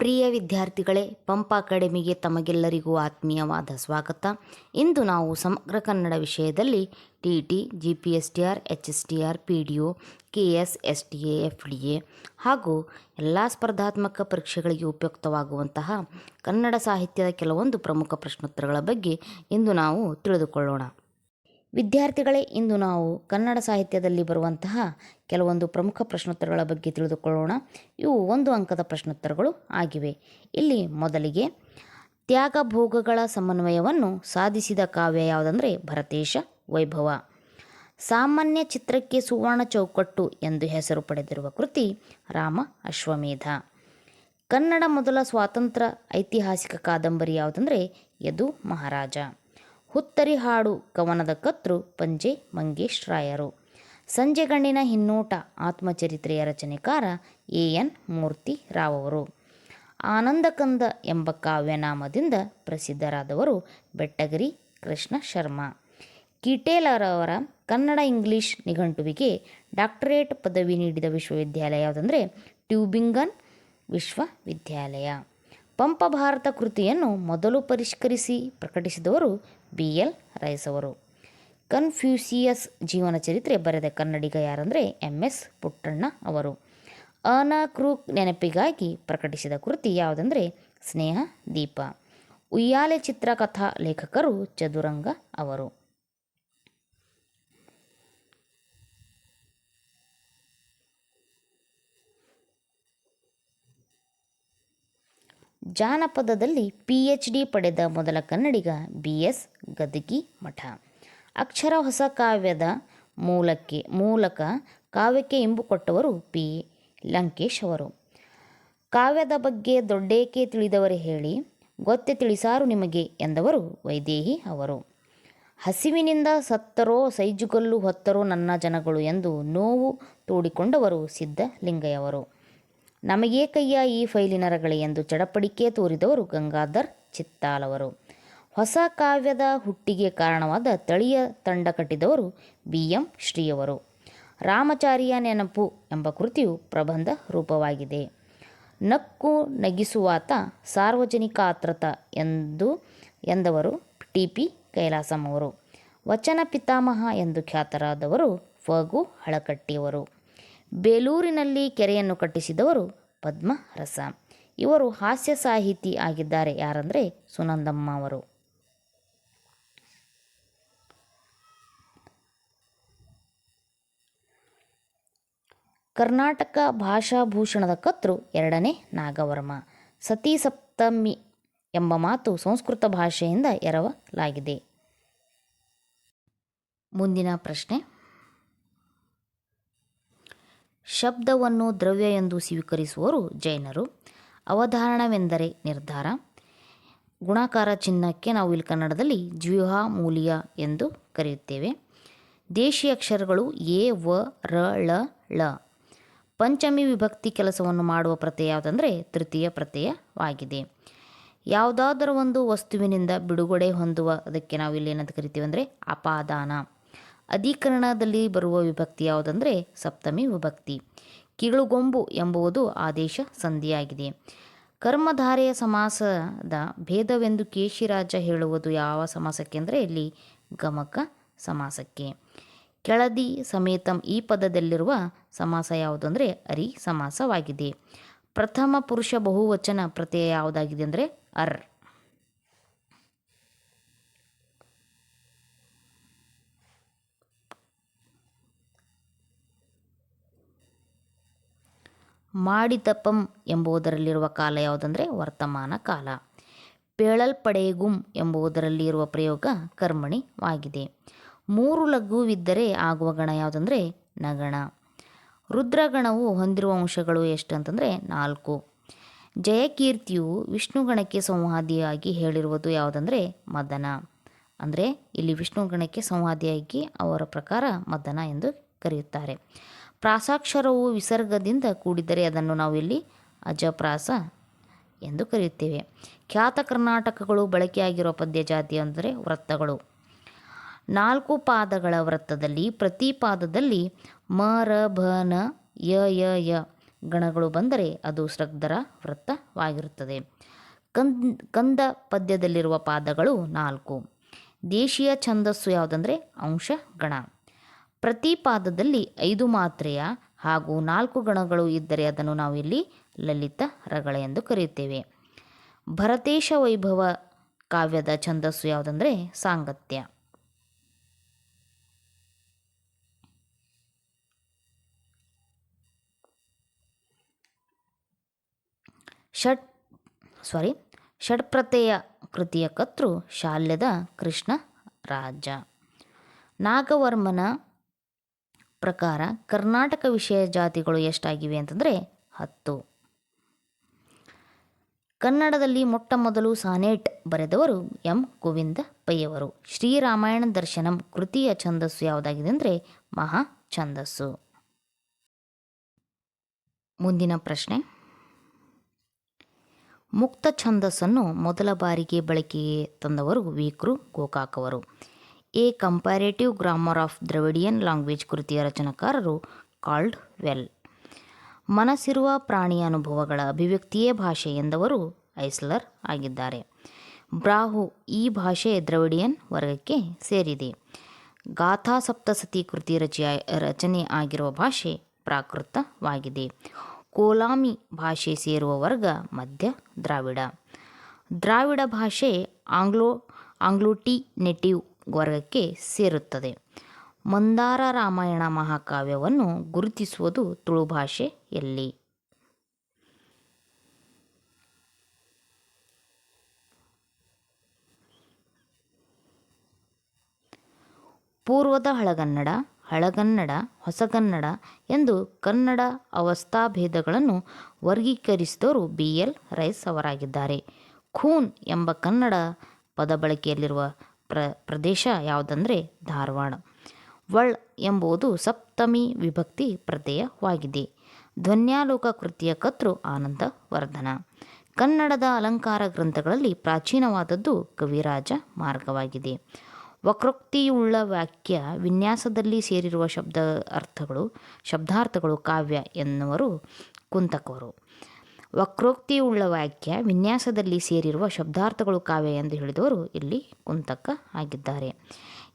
ಪ್ರಿಯ ವಿದ್ಯಾರ್ಥಿಗಳೇ, ಪಂಪ ಅಕಾಡೆಮಿಗೆ ತಮಗೆಲ್ಲರಿಗೂ ಆತ್ಮೀಯವಾದ ಸ್ವಾಗತ. ಇಂದು ನಾವು ಸಮಗ್ರ ಕನ್ನಡ ವಿಷಯದಲ್ಲಿ T T G P S T R H S T R P D O K S S T A F D A ಹಾಗೂ ಎಲ್ಲ ಸ್ಪರ್ಧಾತ್ಮಕ ಪರೀಕ್ಷೆಗಳಿಗೆ ಉಪಯುಕ್ತವಾಗುವಂತಹ ಕನ್ನಡ ಸಾಹಿತ್ಯದ ಕೆಲವೊಂದು ಪ್ರಮುಖ ಪ್ರಶ್ನೋತ್ತರಗಳ ಬಗ್ಗೆ ಇಂದು ನಾವು ತಿಳಿದುಕೊಳ್ಳೋಣ. ವಿದ್ಯಾರ್ಥಿಗಳೇ, ಇಂದು ನಾವು ಕನ್ನಡ ಸಾಹಿತ್ಯದಲ್ಲಿ ಬರುವಂತಹ ಕೆಲವೊಂದು ಪ್ರಮುಖ ಪ್ರಶ್ನೋತ್ತರಗಳ ಬಗ್ಗೆ ತಿಳಿದುಕೊಳ್ಳೋಣ. ಇವು ಒಂದು ಅಂಕದ ಪ್ರಶ್ನೋತ್ತರಗಳು ಆಗಿವೆ. ಇಲ್ಲಿ ಮೊದಲಿಗೆ ತ್ಯಾಗ ಭೋಗಗಳ ಸಮನ್ವಯವನ್ನು ಸಾಧಿಸಿದ ಕಾವ್ಯ ಯಾವುದಂದರೆ ಭರತೇಶ ವೈಭವ. ಸಾಮಾನ್ಯ ಚಿತ್ರಕ್ಕೆ ಸುವರ್ಣ ಚೌಕಟ್ಟು ಎಂದು ಹೆಸರು ಪಡೆದಿರುವ ಕೃತಿ ರಾಮ ಅಶ್ವಮೇಧ. ಕನ್ನಡ ಮೊದಲ ಸ್ವಾತಂತ್ರ್ಯ ಐತಿಹಾಸಿಕ ಕಾದಂಬರಿ ಯಾವುದಂದರೆ ಯದು ಮಹಾರಾಜ. ಹುತ್ತರಿ ಹಾಡು ಕವನದ ಕರ್ತೃ ಪಂಜೆ ಮಂಗೇಶ್ ರಾಯರು ಸಂಜೆಗಣ್ಣಿನ ಹಿನ್ನೋಟ ಆತ್ಮಚರಿತ್ರೆಯ ರಚನೆಕಾರ ಎ. ಎನ್. ಮೂರ್ತಿ ರಾವ್ ಅವರು ಆನಂದಕಂದ ಎಂಬ ಕಾವ್ಯನಾಮದಿಂದ ಪ್ರಸಿದ್ಧರಾದವರು ಬೆಟ್ಟಗಿರಿ ಕೃಷ್ಣ ಶರ್ಮಾ. ಕಿಟೇಲರವರ ಕನ್ನಡ ಇಂಗ್ಲಿಷ್ ನಿಘಂಟುವಿಗೆ ಡಾಕ್ಟರೇಟ್ ಪದವಿ ನೀಡಿದ ವಿಶ್ವವಿದ್ಯಾಲಯ ಯಾವುದಂದರೆ ಟ್ಯೂಬಿಂಗನ್ ವಿಶ್ವವಿದ್ಯಾಲಯ. ಪಂಪ ಭಾರತ ಕೃತಿಯನ್ನು ಮೊದಲು ಪರಿಷ್ಕರಿಸಿ ಪ್ರಕಟಿಸಿದವರು ಬಿ ಎಲ್ ರೈಸ್ ಅವರು ಕನ್ಫ್ಯೂಸಿಯಸ್ ಜೀವನ ಚರಿತ್ರೆ ಬರೆದ ಕನ್ನಡಿಗ ಯಾರಂದರೆ ಎಂ ಎಸ್ ಪುಟ್ಟಣ್ಣ ಅವರು. ಅನ ಕ್ರೂಕ್ ನೆನಪಿಗಾಗಿ ಪ್ರಕಟಿಸಿದ ಕೃತಿ ಯಾವುದಂದರೆ ಸ್ನೇಹ ದೀಪ. ಉಯ್ಯಾಲೆ ಚಿತ್ರಕಥಾ ಲೇಖಕರು ಚದುರಂಗ ಅವರು. ಜಾನಪದದಲ್ಲಿ ಪಿ ಎಚ್ ಡಿ ಪಡೆದ ಮೊದಲ ಕನ್ನಡಿಗ ಬಿ ಎಸ್ ಗದಗಿ ಮಠ. ಅಕ್ಷರ ಹೊಸ ಕಾವ್ಯದ ಮೂಲಕ್ಕೆ, ಮೂಲಕ ಕಾವ್ಯಕ್ಕೆ ಇಂಬು ಕೊಟ್ಟವರು ಪಿ ಲಂಕೇಶ್ ಅವರು. ಕಾವ್ಯದ ಬಗ್ಗೆ ದೊಡ್ಡೇಕೆ ತಿಳಿದವರು ಹೇಳಿ, ಗೊತ್ತೆ ತಿಳಿಸಾರು ನಿಮಗೆ ಎಂದವರು ವೈದೇಹಿ ಅವರು. ಹಸಿವಿನಿಂದ ಸತ್ತರೋ, ಸೈಜುಗಲ್ಲು ಹೊತ್ತರೋ ನನ್ನ ಜನಗಳು ಎಂದು ನೋವು ತೋಡಿಕೊಂಡವರು ಸಿದ್ಧಲಿಂಗಯ್ಯವರು ನಮಗೇಕಯ್ಯ ಈ ಫೈಲಿನ ರಗಳೆ ಎಂದು ಚಡಪಡಿಕೆ ತೋರಿದವರು ಗಂಗಾಧರ್ ಚಿತ್ತಾಲವರು. ಹೊಸ ಕಾವ್ಯದ ಹುಟ್ಟಿಗೆ ಕಾರಣವಾದ ತಳಿಯ ತಂಡ ಕಟ್ಟಿದವರು ಬಿ ಎಂ ಶ್ರೀಯವರು. ರಾಮಚಾರಿಯ ನೆನಪು ಎಂಬ ಕೃತಿಯು ಪ್ರಬಂಧ ರೂಪವಾಗಿದೆ. ನಕ್ಕು ನಗಿಸುವಾತ ಸಾರ್ವಜನಿಕ ಆತ್ರತ ಎಂದು ಎಂದವರು ಟಿ ಪಿ ಕೈಲಾಸಂ ಅವರು ವಚನ ಪಿತಾಮಹ ಎಂದು ಖ್ಯಾತರಾದವರು ಫಗು ಹಳಕಟ್ಟಿಯವರು. ಬೇಲೂರಿನಲ್ಲಿ ಕೆರೆಯನ್ನು ಕಟ್ಟಿಸಿದವರು ಪದ್ಮರಸ ಇವರು ಹಾಸ್ಯ ಸಾಹಿತಿ ಆಗಿದ್ದಾರೆ. ಯಾರಂದರೆ ಸುನಂದಮ್ಮ ಅವರು. ಕರ್ನಾಟಕ ಭಾಷಾಭೂಷಣದ ಕರ್ತೃ ಎರಡನೇ ನಾಗವರ್ಮ. ಸತಿ ಸಪ್ತಮಿ ಎಂಬ ಮಾತು ಸಂಸ್ಕೃತ ಭಾಷೆಯಿಂದ ಎರವಲಾಗಿದೆ. ಮುಂದಿನ ಪ್ರಶ್ನೆ. ಶಬ್ದವನ್ನು ದ್ರವ್ಯ ಎಂದು ಸ್ವೀಕರಿಸುವರು ಜೈನರು. ಅವಧಾರಣವೆಂದರೆ ನಿರ್ಧಾರ. ಗುಣಾಕಾರ ಚಿಹ್ನಕ್ಕೆ ನಾವು ಇಲ್ಲಿ ಕನ್ನಡದಲ್ಲಿ ಜ್ಯೂಹ, ಮೂಲಿಯ ಎಂದು ಕರೆಯುತ್ತೇವೆ. ದೇಶಿ ಅಕ್ಷರಗಳು ಎ, ವ, ರ, ಳ ಳ. ಪಂಚಮಿ ವಿಭಕ್ತಿ ಕೆಲಸವನ್ನು ಮಾಡುವ ಪ್ರತ್ಯಯ ಯಾವುದಂದರೆ ತೃತೀಯ ಪ್ರತ್ಯಯವಾಗಿದೆ. ಯಾವುದಾದರೂ ಒಂದು ವಸ್ತುವಿನಿಂದ ಬಿಡುಗಡೆ ಹೊಂದುವ, ಅದಕ್ಕೆ ನಾವು ಇಲ್ಲಿ ಏನಂತ ಕರಿತೀವಿ ಅಂದರೆ ಅಪಾದಾನ. ಅಧಿಕರಣದಲ್ಲಿ ಬರುವ ವಿಭಕ್ತಿ ಯಾವುದಂದರೆ ಸಪ್ತಮಿ ವಿಭಕ್ತಿ. ಕಿಳುಗೊಂಬು ಎಂಬುದು ಆದೇಶ ಸಂಧಿಯಾಗಿದೆ. ಕರ್ಮಧಾರೆಯ ಸಮಾಸದ ಭೇದವೆಂದು ಕೇಶಿರಾಜ ಹೇಳುವುದು ಯಾವ ಸಮಾಸಕ್ಕೆ ಅಂದರೆ ಇಲ್ಲಿ ಗಮಕ ಸಮಾಸಕ್ಕೆ. ಕೆಳದಿ ಸಮೇತಂ ಈ ಪದದಲ್ಲಿರುವ ಸಮಾಸ ಯಾವುದು ಅಂದರೆ ಅರಿ ಸಮಾಸವಾಗಿದೆ. ಪ್ರಥಮ ಪುರುಷ ಬಹುವಚನ ಪ್ರತ್ಯಯ ಯಾವುದಾಗಿದೆ ಅಂದರೆ ಅರ್. ಮಾಡಿತಪಂ ಎಂಬುದರಲ್ಲಿರುವ ಕಾಲ ಯಾವುದಂದರೆ ವರ್ತಮಾನ ಕಾಲ. ಪೇಳಲ್ಪಡೆಗುಂ ಎಂಬುದರಲ್ಲಿ ಇರುವ ಪ್ರಯೋಗ ಕರ್ಮಣಿವಾಗಿದೆ. ಮೂರು ಲಘುವಿದ್ದರೆ ಆಗುವ ಗಣ ಯಾವುದಂದರೆ ನಗಣ. ರುದ್ರಗಣವು ಹೊಂದಿರುವ ಅಂಶಗಳು ಎಷ್ಟು ಅಂತಂದರೆ ನಾಲ್ಕು. ಜಯಕೀರ್ತಿಯು ವಿಷ್ಣುಗಣಕ್ಕೆ ಸಂವಾದಿಯಾಗಿ ಹೇಳಿರುವುದು ಯಾವುದಂದರೆ ಮದನ. ಅಂದರೆ ಇಲ್ಲಿ ವಿಷ್ಣುಗಣಕ್ಕೆ ಸಂವಾದಿಯಾಗಿ ಅವರ ಪ್ರಕಾರ ಮದನ ಎಂದು ಕರೆಯುತ್ತಾರೆ. ಪ್ರಾಸಾಕ್ಷರವು ವಿಸರ್ಗದಿಂದ ಕೂಡಿದರೆ ಅದನ್ನು ನಾವು ಇಲ್ಲಿ ಅಜಪ್ರಾಸ ಎಂದು ಕರೆಯುತ್ತೇವೆ. ಖ್ಯಾತ ಕರ್ನಾಟಕಗಳು ಬಳಕೆಯಾಗಿರುವ ಪದ್ಯ ಜಾತಿ ಅಂದರೆ ವೃತ್ತಗಳು. ನಾಲ್ಕು ಪಾದಗಳ ವೃತ್ತದಲ್ಲಿ, ಪ್ರತಿ ಪಾದದಲ್ಲಿ ಮ, ರ, ಭ, ನ, ಯ ಯ ಯ ಗಣಗಳು ಬಂದರೆ ಅದು ಶ್ರಗ್ಧರ ವೃತ್ತವಾಗಿರುತ್ತದೆ. ಕಂದ್, ಕಂದ ಪದ್ಯದಲ್ಲಿರುವ ಪಾದಗಳು ನಾಲ್ಕು. ದೇಶೀಯ ಛಂದಸ್ಸು ಯಾವುದಂದರೆ ಅಂಶ ಗಣ ಪ್ರತಿ ಪಾದದಲ್ಲಿ ಐದು ಮಾತ್ರೆಯ ಹಾಗೂ ನಾಲ್ಕು ಗಣಗಳು ಇದ್ದರೆ ಅದನ್ನು ನಾವು ಇಲ್ಲಿ ಲಲಿತ ರಗಳ ಎಂದು ಕರೆಯುತ್ತೇವೆ. ಭರತೇಶ ವೈಭವ ಕಾವ್ಯದ ಛಂದಸ್ಸು ಯಾವುದಂದರೆ ಸಾಂಗತ್ಯ. ಷಟ್ ಸಾರಿ ಷಟ್ಪ್ರತೆಯ ಕೃತಿಯ ಕರ್ತೃ ಶಾಲ್ಯದ ಕೃಷ್ಣ ರಾಜ ನಾಗವರ್ಮನ ಪ್ರಕಾರ ಕರ್ನಾಟಕ ವಿಷಯ ಜಾತಿಗಳು ಎಷ್ಟಾಗಿವೆ ಅಂತಂದರೆ ಹತ್ತು. ಕನ್ನಡದಲ್ಲಿ ಮೊಟ್ಟ ಮೊದಲು ಸಾನೆಟ್ ಬರೆದವರು ಎಂ. ಗೋವಿಂದ ಪೈಯವರು. ಶ್ರೀರಾಮಾಯಣ ದರ್ಶನಂ ಕೃತಿಯ ಛಂದಸ್ಸು ಯಾವುದಾಗಿದೆ ಅಂದರೆ ಮಹಾ ಛಂದಸ್ಸು. ಮುಂದಿನ ಪ್ರಶ್ನೆ. ಮುಕ್ತ ಛಂದಸ್ಸನ್ನು ಮೊದಲ ಬಾರಿಗೆ ಬಳಕೆಗೆ ತಂದವರು ವೀಕ್ರು ಗೋಕಾಕ್ ಅವರು. A comparative grammar of Dravidian language ಕೃತಿಯ ರಚನಾಕಾರರು ಕಾಲ್ಡ್ ವೆಲ್ ಮನಸ್ಸಿರುವ ಪ್ರಾಣಿಯ ಅನುಭವಗಳ ಅಭಿವ್ಯಕ್ತಿಯೇ ಭಾಷೆ ಎಂದವರು ಐಸ್ಲರ್ ಆಗಿದ್ದಾರೆ. ಬ್ರಾಹು, ಈ ಭಾಷೆ ದ್ರವಿಡಿಯನ್ ವರ್ಗಕ್ಕೆ ಸೇರಿದೆ. ಗಾಥಾ ಸಪ್ತಸತಿ ಕೃತಿ ರಚೆಯ, ರಚನೆ ಆಗಿರುವ ಭಾಷೆ ಪ್ರಾಕೃತವಾಗಿದೆ. ಕೋಲಾಮಿ ಭಾಷೆ ಸೇರುವ ವರ್ಗ ಮಧ್ಯ ದ್ರಾವಿಡ. ದ್ರಾವಿಡ ಭಾಷೆ ಆಂಗ್ಲೋ, ಆಂಗ್ಲೋಟಿ ನೆಟಿವ್ ವರ್ಗಕ್ಕೆ ಸೇರುತ್ತದೆ. ಮಂದಾರ ರಾಮಾಯಣ ಮಹಾಕಾವ್ಯವನ್ನು ಗುರುತಿಸುವುದು ತುಳು ಭಾಷೆಯಲ್ಲಿ ಪೂರ್ವದ ಹಳಗನ್ನಡ ಹಳಗನ್ನಡ, ಹೊಸಗನ್ನಡ ಎಂದು ಕನ್ನಡ ಅವಸ್ಥಾಭೇದಗಳನ್ನು ವರ್ಗೀಕರಿಸಿದವರು ಬಿ ಎಲ್ ರೈಸ್ ಅವರಾಗಿದ್ದಾರೆ. ಖೂನ್ ಎಂಬ ಕನ್ನಡ ಪದ ಬಳಕೆಯಲ್ಲಿರುವ ಪ್ರ, ಪ್ರದೇಶ ಯಾವುದಂದರೆ ಧಾರವಾಡ. ವಳ್ ಎಂಬುದು ಸಪ್ತಮಿ ವಿಭಕ್ತಿ ಪ್ರತ್ಯಯವಾಗಿದೆ. ಧ್ವನ್ಯಾಲೋಕ ಕೃತಿಯ ಆನಂದ ವರ್ಧನ. ಕನ್ನಡದ ಅಲಂಕಾರ ಗ್ರಂಥಗಳಲ್ಲಿ ಪ್ರಾಚೀನವಾದದ್ದು ಕವಿರಾಜ ಮಾರ್ಗವಾಗಿದೆ. ವಕ್ರೋಕ್ತಿಯುಳ್ಳ ವಾಕ್ಯ ವಿನ್ಯಾಸದಲ್ಲಿ ಸೇರಿರುವ ಶಬ್ದ ಅರ್ಥಗಳು, ಶಬ್ದಾರ್ಥಗಳು ಕಾವ್ಯ ಎನ್ನುವರು ಕುಂತಕವರು. ವಕ್ರೋಕ್ತಿಯುಳ್ಳ ವಾಕ್ಯ ವಿನ್ಯಾಸದಲ್ಲಿ ಸೇರಿರುವ ಶಬ್ದಾರ್ಥಗಳು ಕಾವ್ಯ ಎಂದು ಹೇಳಿದವರು ಇಲ್ಲಿ ಕುಂತಕ ಆಗಿದ್ದಾರೆ.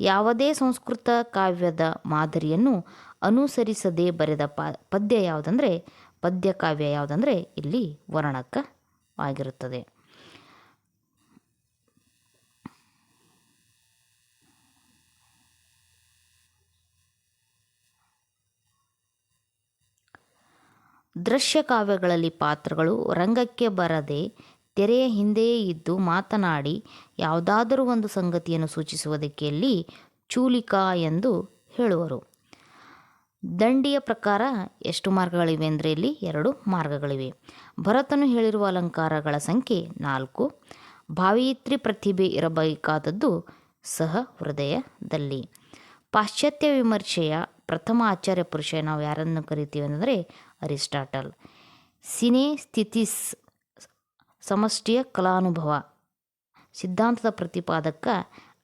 ಯಾವುದೇ ಸಂಸ್ಕೃತ ಕಾವ್ಯದ ಮಾದರಿಯನ್ನು ಅನುಸರಿಸದೆ ಬರೆದ ಪದ್ಯ ಯಾವುದಂದರೆ, ಪದ್ಯ ಕಾವ್ಯ ಯಾವುದಂದರೆ ಇಲ್ಲಿ ವರ್ಣಕವಾಗಿರುತ್ತದೆ ದೃಶ್ಯ ಕಾವ್ಯಗಳಲ್ಲಿ ಪಾತ್ರಗಳು ರಂಗಕ್ಕೆ ಬರದೆ ತೆರೆಯ ಹಿಂದೆಯೇ ಇದ್ದು ಮಾತನಾಡಿ ಯಾವುದಾದರೂ ಒಂದು ಸಂಗತಿಯನ್ನು ಸೂಚಿಸುವುದಕ್ಕೆ ಇಲ್ಲಿ ಚೂಲಿಕಾ ಎಂದು ಹೇಳುವರು. ದಂಡಿಯ ಪ್ರಕಾರ ಎಷ್ಟು ಮಾರ್ಗಗಳಿವೆ ಅಂದರೆ ಇಲ್ಲಿ ಎರಡು ಮಾರ್ಗಗಳಿವೆ. ಭರತನು ಹೇಳಿರುವ ಅಲಂಕಾರಗಳ ಸಂಖ್ಯೆ ನಾಲ್ಕು. ಭಾವಯಿತ್ರಿ ಪ್ರತಿಭೆ ಇರಬೇಕಾದದ್ದು ಸಹ ಹೃದಯದಲ್ಲಿ. ಪಾಶ್ಚಾತ್ಯ ವಿಮರ್ಶೆಯ ಪ್ರಥಮ ಆಚಾರ್ಯ ಪುರುಷ ನಾವು ಯಾರನ್ನು ಕರಿತೀವಿ ಅಂದರೆ ಅರಿಸ್ಟಾಟಲ್. ಸಿನೆ ಸ್ಥಿತಿಸ್ ಸಮಷ್ಟಿಯ ಕಲಾನುಭವ. ಸಿದ್ಧಾಂತದ ಪ್ರತಿಪಾದಕ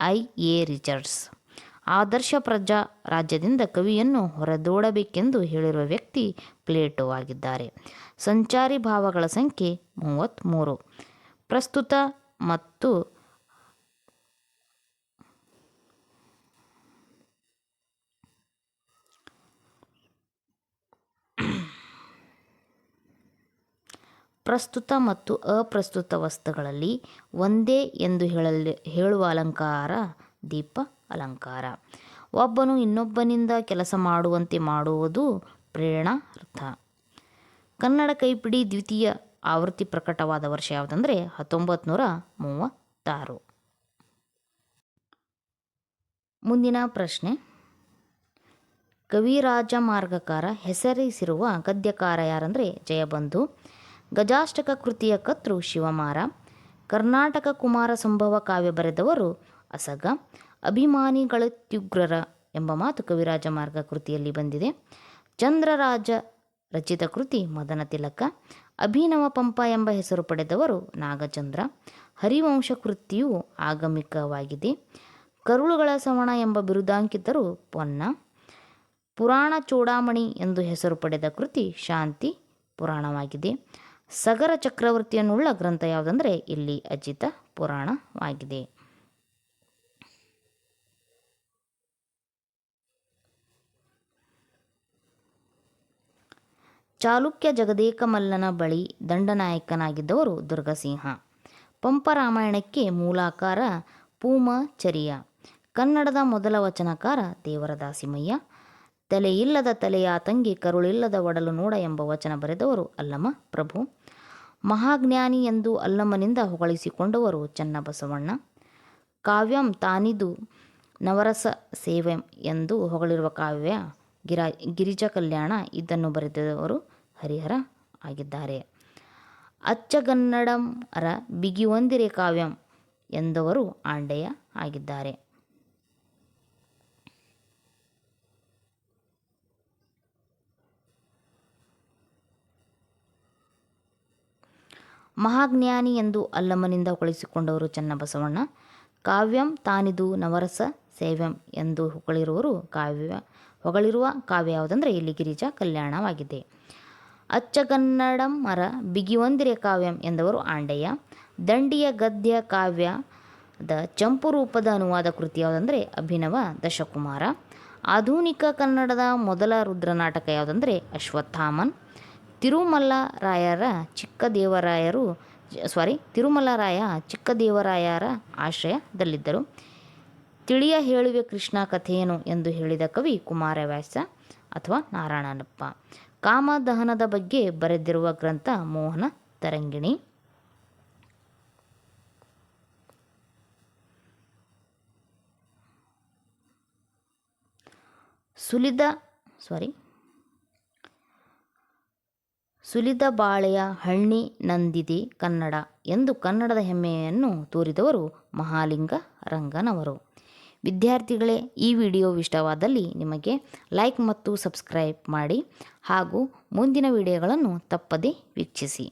ಐ ಎ ರಿಚರ್ಡ್ಸ್. ಆದರ್ಶ ಪ್ರಜಾ ರಾಜ್ಯದಿಂದ ಕವಿಯನ್ನು ಹೊರದೋಡಬೇಕೆಂದು ಹೇಳಿರುವ ವ್ಯಕ್ತಿ ಪ್ಲೇಟೋ ಆಗಿದ್ದಾರೆ. ಸಂಚಾರಿ ಭಾವಗಳ ಸಂಖ್ಯೆ ಮೂವತ್ತ್ಮೂರು ಪ್ರಸ್ತುತ ಮತ್ತು ಪ್ರಸ್ತುತ ಮತ್ತು ಅಪ್ರಸ್ತುತ ವಸ್ತುಗಳಲ್ಲಿ ಒಂದೇ ಎಂದು ಹೇಳಲು, ಹೇಳುವ ಅಲಂಕಾರ, ದೀಪ, ಅಲಂಕಾರ. ಒಬ್ಬನು ಇನ್ನೊಬ್ಬನಿಂದ ಕೆಲಸ ಮಾಡುವಂತೆ ಮಾಡುವುದು ಪ್ರೇರಣಾರ್ಥ ಕನ್ನಡ ಕೈಪಿಡಿ ದ್ವಿತೀಯ ಆವೃತ್ತಿ ಪ್ರಕಟವಾದ ವರ್ಷ ಯಾವುದಂದರೆ ಹತ್ತೊಂಬತ್ತು ನೂರ ಮೂವತ್ತಾರು. ಮುಂದಿನ ಪ್ರಶ್ನೆ. ಕವಿರಾಜ ಮಾರ್ಗಕಾರ ಹೆಸರಿಸಿರುವ ಗದ್ಯಕಾರ ಯಾರಂದರೆ ಜಯಬಂಧು. ಗಜಾಷ್ಟಕ ಕೃತಿಯ ಕರ್ತೃ ಶಿವಮಾರ, ಕರ್ನಾಟಕ ಕುಮಾರ ಸಂಭವ ಕಾವ್ಯ ಬರೆದವರು ಅಸಗ ಅಭಿಮಾನಿಗಳತ್ಯುಗ್ರರ ಎಂಬ ಮಾತು ಕವಿರಾಜ ಮಾರ್ಗ ಕೃತಿಯಲ್ಲಿ ಬಂದಿದೆ. ಚಂದ್ರರಾಜ ರಚಿತ ಕೃತಿ ಮದನ ತಿಲಕ, ಅಭಿನವ ಪಂಪ ಎಂಬ ಹೆಸರು ಪಡೆದವರು ನಾಗಚಂದ್ರ, ಹರಿವಂಶ ಕೃತಿಯು ಆಗಮಿಕವಾಗಿದೆ. ಕರುಳುಗಳ ಸವಣ ಎಂಬ ಬಿರುದಾಂಕಿತರು ಪೊನ್ನ, ಪುರಾಣ ಚೂಡಾಮಣಿ ಎಂದು ಹೆಸರು ಪಡೆದ ಕೃತಿ ಶಾಂತಿ ಪುರಾಣವಾಗಿದೆ. ಸಗರ ಚಕ್ರವರ್ತಿಯನ್ನುಳ್ಳ ಗ್ರಂಥ ಯಾವುದಂದರೆ ಇಲ್ಲಿ ಅಜಿತ ಪುರಾಣವಾಗಿದೆ. ಚಾಲುಕ್ಯ ಜಗದೇಕಮಲ್ಲನ ಬಳಿ ದಂಡನಾಯಕನಾಗಿದ್ದವರು ದುರ್ಗಸಿಂಹ. ಪಂಪ ರಾಮಾಯಣಕ್ಕೆ ಮೂಲಾಕಾರ ಪೂಮಚರಿಯ. ಕನ್ನಡದ ಮೊದಲ ವಚನಕಾರ ದೇವರದಾಸಿಮಯ್ಯ. ತಲೆಯಿಲ್ಲದ ತಲೆಯ ತಂಗಿ ಕರುಳಿಲ್ಲದ ಒಡಲು ನೋಡ ಎಂಬ ವಚನ ಬರೆದವರು ಅಲ್ಲಮ ಪ್ರಭು. ಮಹಾಜ್ಞಾನಿ ಎಂದು ಅಲ್ಲಮ್ಮನಿಂದ ಹೊಗಳಿಸಿಕೊಂಡವರು ಚನ್ನಬಸವಣ್ಣ. ಕಾವ್ಯಂ ತಾನಿದು ನವರಸ ಸೇವೆ ಎಂದು ಹೊಗಳಿರುವ ಕಾವ್ಯ ಗಿರಾ ಗಿರಿಜಾ ಕಲ್ಯಾಣ ಇದನ್ನು ಬರೆದವರು ಹರಿಹರ ಆಗಿದ್ದಾರೆ. ಅಚ್ಚಗನ್ನಡಂ ಅರ ಬಿಗಿಯೊಂದಿರೆ ಕಾವ್ಯಂ ಎಂದವರು ಆಂಡೆಯ ಆಗಿದ್ದಾರೆ. ಮಹಾಜ್ಞಾನಿ ಎಂದು ಅಲ್ಲಮ್ಮನಿಂದ ಹೊಳಿಸಿಕೊಂಡವರು ಚನ್ನಬಸವಣ್ಣ. ಕಾವ್ಯಂ ತಾನಿದು ನವರಸ ಸೇವ್ಯಂ ಎಂದು ಹೊಗಳಿರುವರು ಕಾವ್ಯ, ಹೊಗಳಿರುವ ಕಾವ್ಯ ಯಾವುದಂದರೆ ಇಲ್ಲಿ ಗಿರಿಜ ಕಲ್ಯಾಣವಾಗಿದೆ. ಅಚ್ಚಗನ್ನಡಂ ಮರ ಬಿಗಿವಂದಿರೆ ಕಾವ್ಯಂ ಎಂದವರು ಆಂಡೆಯ ದಂಡಿಯ ಗದ್ಯ ಕಾವ್ಯ ದ ಚಂಪು ರೂಪದ ಅನುವಾದ ಕೃತಿ ಯಾವುದಂದರೆ ಅಭಿನವ ದಶಕುಮಾರ. ಆಧುನಿಕ ಕನ್ನಡದ ಮೊದಲ ರುದ್ರನಾಟಕ ಯಾವುದಂದರೆ ಅಶ್ವತ್ಥಾಮನ್. ತಿರುಮಲ ರಾಯರ ಚಿಕ್ಕದೇವರಾಯರು ಸಾರಿ ತಿರುಮಲರಾಯ ಚಿಕ್ಕದೇವರಾಯರ ಆಶ್ರಯದಲ್ಲಿದ್ದರು. ತಿಳಿಯ ಹೇಳುವೆ ಕೃಷ್ಣ ಕಥೆಯೇನು ಎಂದು ಹೇಳಿದ ಕವಿ ಕುಮಾರವ್ಯಾಸ ಅಥವಾ ನಾರಾಯಣನಪ್ಪ. ಕಾಮದಹನದ ಬಗ್ಗೆ ಬರೆದಿರುವ ಗ್ರಂಥ ಮೋಹನ ತರಂಗಿಣಿ. ಸುಲಿದ ಸಾರಿ ಸುಲಿದ ಬಾಳೆಯ ಹಣ್ಣಿ ನಂದಿದೆ ಕನ್ನಡ ಎಂದು ಕನ್ನಡದ ಹೆಮ್ಮೆಯನ್ನು ತೋರಿದವರು ಮಹಾಲಿಂಗ ರಂಗನವರು. ವಿದ್ಯಾರ್ಥಿಗಳೇ, ಈ ವಿಡಿಯೋ ಇಷ್ಟವಾದಲ್ಲಿ ನಿಮಗೆ ಲೈಕ್ ಮತ್ತು ಸಬ್ಸ್ಕ್ರೈಬ್ ಮಾಡಿ ಹಾಗೂ ಮುಂದಿನ ವಿಡಿಯೋಗಳನ್ನು ತಪ್ಪದೇ ವೀಕ್ಷಿಸಿ.